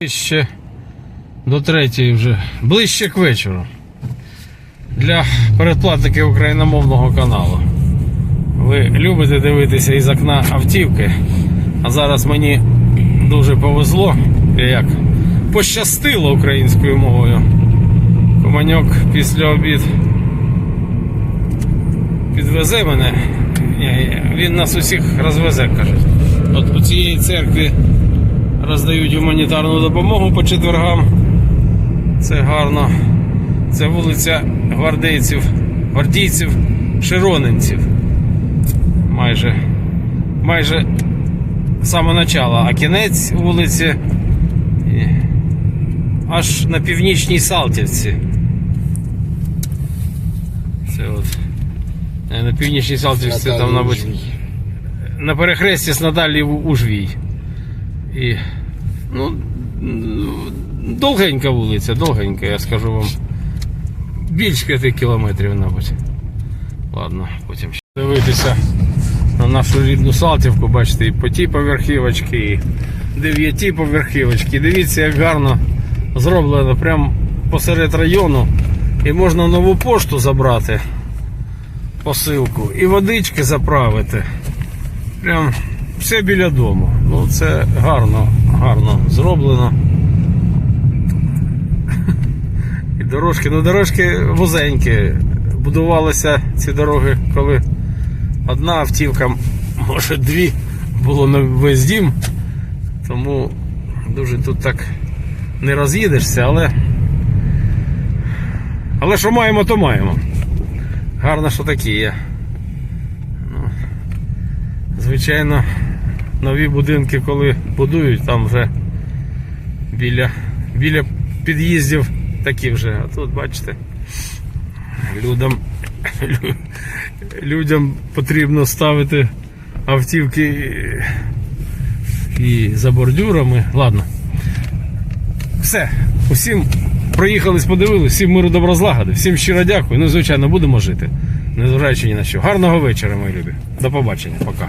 Ближче до третьої вже, ближче к вечору. Для передплатників україномовного каналу. Ви любите дивитися із окна автівки, а зараз мені дуже повезло, як пощастило українською мовою. Команьок після обід підвезе мене. Він нас усіх розвезе, кажуть. От у цієї церкві роздають гуманітарну допомогу по четвергам. Це гарно. Це вулиця гвардейців, гвардійців, широнинців. Майже, майже саме начало, а кінець вулиці аж на північній Салтівці. Це от. е, На північній Салтівці там, мабуть, на перехресті з надалі Ужвій. І, ну, довгенька вулиця, довгенька, я скажу вам. Більш 5 кілометрів, мабуть. Ладно, потім ще дивитися на нашу рідну Салтівку, бачите, і по тій поверхівочці, і дев'яті поверхівочки. Дивіться, як гарно зроблено прямо посеред району. І можна нову пошту забрати, посилку, і водички заправити. Прям все біля дому. Ну це гарно, гарно зроблено. І дорожки, ну дорожки вузенькі. Будувалися ці дороги, коли одна автівка, може дві, було на весь дім. Тому дуже тут так не роз'їдешся, але. Але що маємо, то маємо. Гарно, що такі є. Ну, Звичайно, нові будинки, коли будують, там вже біля, біля під'їздів такі вже. А тут бачите, людям, людям потрібно ставити автівки і за бордюрами. Ладно. Все. Усім проїхались, подивились, всім миру добро злагоди, всім щиро дякую. Ну, звичайно, будемо жити. Незважаючи ні на що. Гарного вечора, мої любі. До побачення, пока.